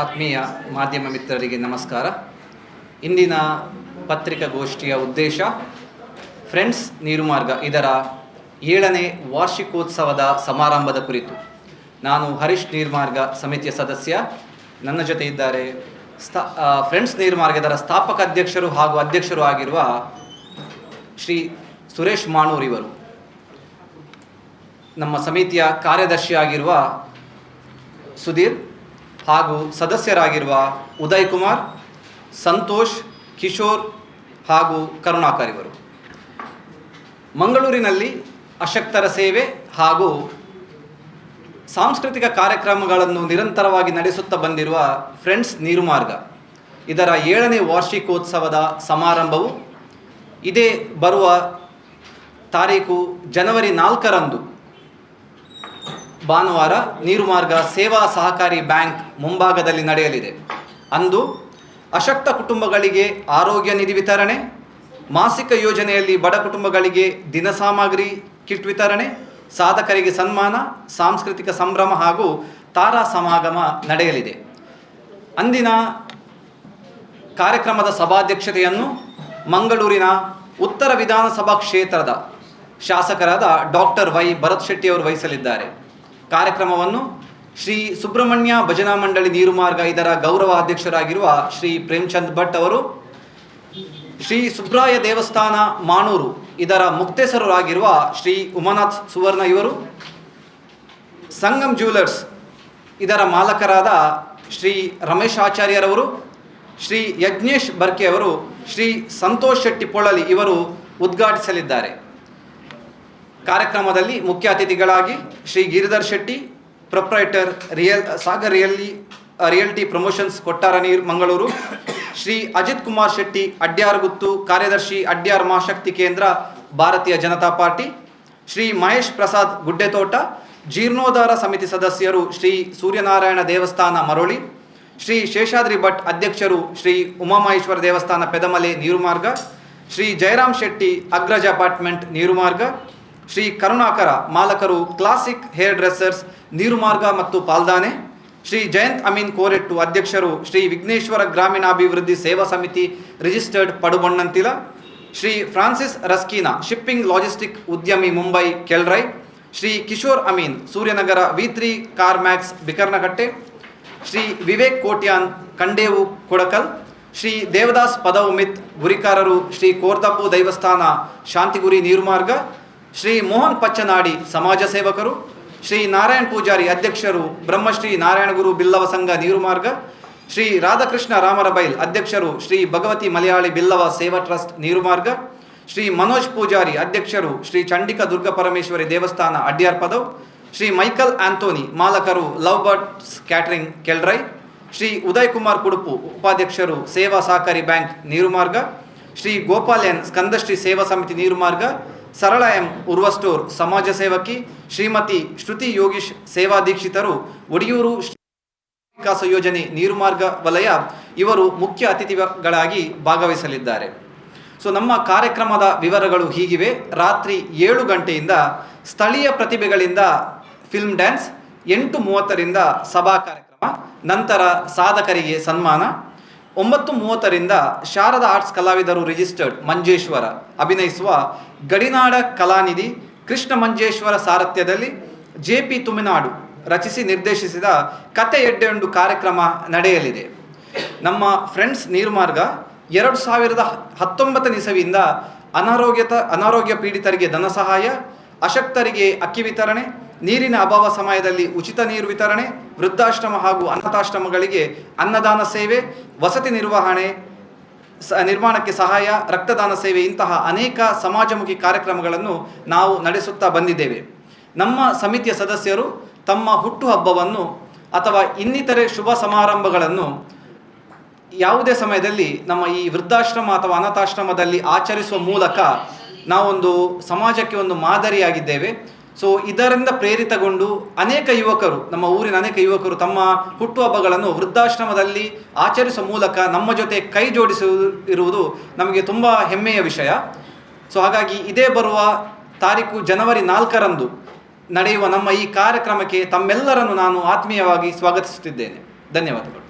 ಆತ್ಮೀಯ ಮಾಧ್ಯಮ ಮಿತ್ರರಿಗೆ ನಮಸ್ಕಾರ. ಇಂದಿನ ಪತ್ರಿಕಾಗೋಷ್ಠಿಯ ಉದ್ದೇಶ, ಫ್ರೆಂಡ್ಸ್, ನೀರುಮಾರ್ಗ ಇದರ ಏಳನೇ ವಾರ್ಷಿಕೋತ್ಸವದ ಸಮಾರಂಭದ ಕುರಿತು. ನಾನು ಹರೀಶ್ ನೀರ್ಮಾರ್ಗ ಸಮಿತಿಯ ಸದಸ್ಯ. ನನ್ನ ಜೊತೆ ಇದ್ದಾರೆ ಸ್ಥಾ ಫ್ರೆಂಡ್ಸ್ ನೀರ್ಮಾರ್ಗದರ ಸ್ಥಾಪಕ ಅಧ್ಯಕ್ಷರು ಹಾಗೂ ಅಧ್ಯಕ್ಷರು ಆಗಿರುವ ಶ್ರೀ ಸುರೇಶ್ ಮಾಣೂರ್ ಇವರು. ನಮ್ಮ ಸಮಿತಿಯ ಕಾರ್ಯದರ್ಶಿ ಆಗಿರುವ ಸುಧೀರ್ ಹಾಗೂ ಸದಸ್ಯರಾಗಿರುವ ಉದಯ್ ಕುಮಾರ್ ಸಂತೋಷ್, ಕಿಶೋರ್ ಹಾಗೂ ಕರುಣಾಕರ್ ಇವರು. ಮಂಗಳೂರಿನಲ್ಲಿ ಅಶಕ್ತರ ಸೇವೆ ಹಾಗೂ ಸಾಂಸ್ಕೃತಿಕ ಕಾರ್ಯಕ್ರಮಗಳನ್ನು ನಿರಂತರವಾಗಿ ನಡೆಸುತ್ತಾ ಬಂದಿರುವ ಫ್ರೆಂಡ್ಸ್ ನೀರುಮಾರ್ಗ. ಇದರ ಏಳನೇ ವಾರ್ಷಿಕೋತ್ಸವದ ಸಮಾರಂಭವು ಇದೇ ಬರುವ ತಾರೀಕು ಜನವರಿ ನಾಲ್ಕರಂದು ಭಾನುವಾರ ನೀರುಮಾರ್ಗ ಸೇವಾ ಸಹಕಾರಿ ಬ್ಯಾಂಕ್ ಮುಂಭಾಗದಲ್ಲಿ ನಡೆಯಲಿದೆ. ಅಂದು ಅಶಕ್ತ ಕುಟುಂಬಗಳಿಗೆ ಆರೋಗ್ಯ ನಿಧಿ ವಿತರಣೆ, ಮಾಸಿಕ ಯೋಜನೆಯಲ್ಲಿ ಬಡ ಕುಟುಂಬಗಳಿಗೆ ದಿನ ಸಾಮಗ್ರಿ, ಕಿಟ್ ವಿತರಣೆ, ಸಾಧಕರಿಗೆ ಸನ್ಮಾನ, ಸಾಂಸ್ಕೃತಿಕ ಸಂಭ್ರಮ ಹಾಗೂ ತಾರಾ ಸಮಾಗಮ ನಡೆಯಲಿದೆ. ಅಂದಿನ ಕಾರ್ಯಕ್ರಮದ ಸಭಾಧ್ಯಕ್ಷತೆಯನ್ನು ಮಂಗಳೂರಿನ ಉತ್ತರ ವಿಧಾನಸಭಾ ಕ್ಷೇತ್ರದ ಶಾಸಕರಾದ ಡಾಕ್ಟರ್ ವೈ ಭರತ್ ಶೆಟ್ಟಿ ಅವರು ವಹಿಸಲಿದ್ದಾರೆ. ಕಾರ್ಯಕ್ರಮವನ್ನು ಶ್ರೀ ಸುಬ್ರಹ್ಮಣ್ಯ ಭಜನಾ ಮಂಡಳಿ ನೀರುಮಾರ್ಗ ಇದರ ಗೌರವ ಅಧ್ಯಕ್ಷರಾಗಿರುವ ಶ್ರೀ ಪ್ರೇಮ್ಚಂದ್ ಭಟ್ ಅವರು, ಶ್ರೀ ಸುಬ್ರಾಯ ದೇವಸ್ಥಾನ ಮಾಣೂರು ಇದರ ಮುಕ್ತೇಸರರಾಗಿರುವ ಶ್ರೀ ಉಮಾನಾಥ್ ಸುವರ್ಣ ಇವರು, ಸಂಗಮ್ ಜ್ಯುವೆಲರ್ಸ್ ಇದರ ಮಾಲಕರಾದ ಶ್ರೀ ರಮೇಶ್ ಆಚಾರ್ಯರವರು, ಶ್ರೀ ಯಜ್ಞೇಶ್ ಬರ್ಕೆ ಅವರು, ಶ್ರೀ ಸಂತೋಷ್ ಶೆಟ್ಟಿ ಪೊಳಲಿ ಇವರು ಉದ್ಘಾಟಿಸಲಿದ್ದಾರೆ. ಕಾರ್ಯಕ್ರಮದಲ್ಲಿ ಮುಖ್ಯ ಅತಿಥಿಗಳಾಗಿ ಶ್ರೀ ಗಿರಿಧರ್ ಶೆಟ್ಟಿ, ಪ್ರೊಪ್ರೈಟರ್ ರಿಯಲ್, ಸಾಗರ್ ರಿಯಲ್ಲಿ ರಿಯಲ್ಟಿ ಪ್ರಮೋಷನ್ಸ್ ಕೊಟ್ಟಾರ ನೀರ್ ಮಂಗಳೂರು, ಶ್ರೀ ಅಜಿತ್ ಕುಮಾರ್ ಶೆಟ್ಟಿ ಅಡ್ಯಾರ್ಗುತ್ತು ಕಾರ್ಯದರ್ಶಿ ಅಡ್ಯಾರ್ ಮಹಾಶಕ್ತಿ ಕೇಂದ್ರ, ಭಾರತೀಯ ಜನತಾ ಪಾರ್ಟಿ, ಶ್ರೀ ಮಹೇಶ್ ಪ್ರಸಾದ್ ಗುಡ್ಡೆತೋಟ, ಜೀರ್ಣೋದ್ಧಾರ ಸಮಿತಿ ಸದಸ್ಯರು ಶ್ರೀ ಸೂರ್ಯನಾರಾಯಣ ದೇವಸ್ಥಾನ ಮರೋಳಿ, ಶ್ರೀ ಶೇಷಾದ್ರಿ ಭಟ್ ಅಧ್ಯಕ್ಷರು ಶ್ರೀ ಉಮಾಮಹೇಶ್ವರ ದೇವಸ್ಥಾನ ಪೆದಮಲೆ ನೀರುಮಾರ್ಗ, ಶ್ರೀ ಜಯರಾಮ್ ಶೆಟ್ಟಿ ಅಗ್ರಜ ಅಪಾರ್ಟ್ಮೆಂಟ್ ನೀರುಮಾರ್ಗ ಶ್ರೀ ಕರುಣಾಕರ, ಮಾಲಕರು ಕ್ಲಾಸಿಕ್ ಹೇರ್ ಡ್ರೆಸ್ಸರ್ಸ್ ನೀರುಮಾರ್ಗ ಮತ್ತು ಪಾಲ್ದಾನೆ, ಶ್ರೀ ಜಯಂತ್ ಅಮೀನ್ ಕೋರೆಟ್ಟು ಅಧ್ಯಕ್ಷರು, ಶ್ರೀ ವಿಘ್ನೇಶ್ವರ ಗ್ರಾಮೀಣಾಭಿವೃದ್ಧಿ ಸೇವಾ ಸಮಿತಿ registered Padubannantila, Shri Francis Rasquinha shipping logistic ಉದ್ಯಮಿ Mumbai Kelrai, Shri Kishore Amin Suryanagara V three car max Bikarnakatte, Shri Vivek Kotian Kandevu Kodakal, Shri Devadas ಪದವುಮಿತ್ ಗುರಿಕಾರರು ಶ್ರೀ ಕೋರ್ದಪ್ಪು ದೈವಸ್ಥಾನ ಶಾಂತಿಗುರಿ ನೀರುಮಾರ್ಗ ಶ್ರೀ ಮೋಹನ್ ಪಚ್ಚನಾಡಿ ಸಮಾಜ ಸೇವಕರು, ಶ್ರೀ ನಾರಾಯಣ್ ಪೂಜಾರಿ ಅಧ್ಯಕ್ಷರು ಬ್ರಹ್ಮಶ್ರೀ ನಾರಾಯಣಗುರು ಬಿಲ್ಲವ ಸಂಘ ನೀರುಮಾರ್ಗ, ಶ್ರೀ ರಾಧಾಕೃಷ್ಣ ರಾಮರ ಬೈಲ್ ಅಧ್ಯಕ್ಷರು ಶ್ರೀ ಭಗವತಿ ಮಲಯಾಳಿ ಬಿಲ್ಲವ ಸೇವಾ ಟ್ರಸ್ಟ್ ನೀರುಮಾರ್ಗ, ಶ್ರೀ ಮನೋಜ್ ಪೂಜಾರಿ ಅಧ್ಯಕ್ಷರು ಶ್ರೀ ಚಂಡಿಕಾ ದುರ್ಗ ಪರಮೇಶ್ವರಿ ದೇವಸ್ಥಾನ Adyar Padav, Shri Michael Anthony ಮಾಲಕರು love birds catering Kelrai, Shri Uday Kumar Kudupu ಉಪಾಧ್ಯಕ್ಷರು ಸೇವಾ ಸಹಕಾರಿ ಬ್ಯಾಂಕ್ ನೀರುಮಾರ್ಗ, ಶ್ರೀ ಗೋಪಾಲ್ ಸ್ಕಂದಶ್ರೀ ಸೇವಾ ಸಮಿತಿ ನೀರುಮಾರ್ಗ ಸರಳ ಎಂ ಉರ್ವಸ್ಟೋರ್ ಸಮಾಜ ಸೇವಕಿ ಶ್ರೀಮತಿ ಶ್ರುತಿ ಯೋಗೀಶ್ ಸೇವಾ ದೀಕ್ಷಿತರು ಒಡಿಯೂರು ವಿಕಾಸ ಯೋಜನೆ ನೀರುಮಾರ್ಗ ವಲಯ ಇವರು ಮುಖ್ಯ ಅತಿಥಿಗಳಾಗಿ ಭಾಗವಹಿಸಲಿದ್ದಾರೆ. ಸೊ, ನಮ್ಮ ಕಾರ್ಯಕ್ರಮದ ವಿವರಗಳು ಹೀಗಿವೆ. ರಾತ್ರಿ ಏಳು ಗಂಟೆಯಿಂದ ಸ್ಥಳೀಯ ಪ್ರತಿಭೆಗಳಿಂದ ಫಿಲ್ಮ್ ಡ್ಯಾನ್ಸ್ ಎಂಟು ಮೂವತ್ತರಿಂದ ಸಭಾ ಕಾರ್ಯಕ್ರಮ, ನಂತರ ಸಾಧಕರಿಗೆ ಸನ್ಮಾನ. ಒಂಬತ್ತು ಮೂವತ್ತರಿಂದ ಶಾರದಾ ಆರ್ಟ್ಸ್ ಕಲಾವಿದರು ರಿಜಿಸ್ಟರ್ಡ್ ಮಂಜೇಶ್ವರ ಅಭಿನಯಿಸುವ ಗಡಿನಾಡ ಕಲಾನಿಧಿ ಕೃಷ್ಣ ಮಂಜೇಶ್ವರ ಸಾರಥ್ಯದಲ್ಲಿ ಜೆ ಪಿ ತುಮಿನಾಡು ರಚಿಸಿ ನಿರ್ದೇಶಿಸಿದ ಕತೆ ಎಡ್ಡೆಂಡು ಕಾರ್ಯಕ್ರಮ ನಡೆಯಲಿದೆ. ನಮ್ಮ ಫ್ರೆಂಡ್ಸ್ ನೀರ್ಮಾರ್ಗ ಎರಡು ಸಾವಿರದ ಹತ್ತೊಂಬತ್ತನೇ ಇಸವಿಯಿಂದ ಅನಾರೋಗ್ಯತ ಅನಾರೋಗ್ಯ ಪೀಡಿತರಿಗೆ ಧನ ಸಹಾಯ ಅಶಕ್ತರಿಗೆ ಅಕ್ಕಿ ವಿತರಣೆ ನೀರಿನ ಅಭಾವ ಸಮಯದಲ್ಲಿ ಉಚಿತ ನೀರು ವಿತರಣೆ, ವೃದ್ಧಾಶ್ರಮ ಹಾಗೂ ಅನಾಥಾಶ್ರಮಗಳಿಗೆ ಅನ್ನದಾನ ಸೇವೆ, ವಸತಿ ನಿರ್ವಹಣೆ ನಿರ್ಮಾಣಕ್ಕೆ ಸಹಾಯ, ರಕ್ತದಾನ ಸೇವೆ ಇಂತಹ ಅನೇಕ ಸಮಾಜಮುಖಿ ಕಾರ್ಯಕ್ರಮಗಳನ್ನು ನಾವು ನಡೆಸುತ್ತಾ ಬಂದಿದ್ದೇವೆ. ನಮ್ಮ ಸಮಿತಿಯ ಸದಸ್ಯರು ತಮ್ಮ ಹುಟ್ಟುಹಬ್ಬವನ್ನು ಅಥವಾ ಇನ್ನಿತರೆ ಶುಭ ಸಮಾರಂಭಗಳನ್ನು ಯಾವುದೇ ಸಮಯದಲ್ಲಿ ನಮ್ಮ ಈ ವೃದ್ಧಾಶ್ರಮ ಅಥವಾ ಅನಾಥಾಶ್ರಮದಲ್ಲಿ ಆಚರಿಸುವ ಮೂಲಕ ನಾವೊಂದು ಸಮಾಜಕ್ಕೆ ಒಂದು ಮಾದರಿಯಾಗಿದ್ದೇವೆ. ಸೊ ಇದರಿಂದ ಪ್ರೇರಿತಗೊಂಡು ಅನೇಕ ಯುವಕರು, ನಮ್ಮ ಊರಿನ ಅನೇಕ ಯುವಕರು ತಮ್ಮ ಹುಟ್ಟುಹಬ್ಬಗಳನ್ನು ವೃದ್ಧಾಶ್ರಮದಲ್ಲಿ ಆಚರಿಸುವ ಮೂಲಕ ನಮ್ಮ ಜೊತೆ ಕೈ ಜೋಡಿಸಿರುವುದು ನಮಗೆ ತುಂಬ ಹೆಮ್ಮೆಯ ವಿಷಯ. ಸೊ ಹಾಗಾಗಿ ಇದೇ ಬರುವ ತಾರೀಕು ಜನವರಿ ನಾಲ್ಕರಂದು ನಡೆಯುವ ನಮ್ಮ ಈ ಕಾರ್ಯಕ್ರಮಕ್ಕೆ ತಮ್ಮೆಲ್ಲರನ್ನು ನಾನು ಆತ್ಮೀಯವಾಗಿ ಸ್ವಾಗತಿಸುತ್ತಿದ್ದೇನೆ. ಧನ್ಯವಾದಗಳು.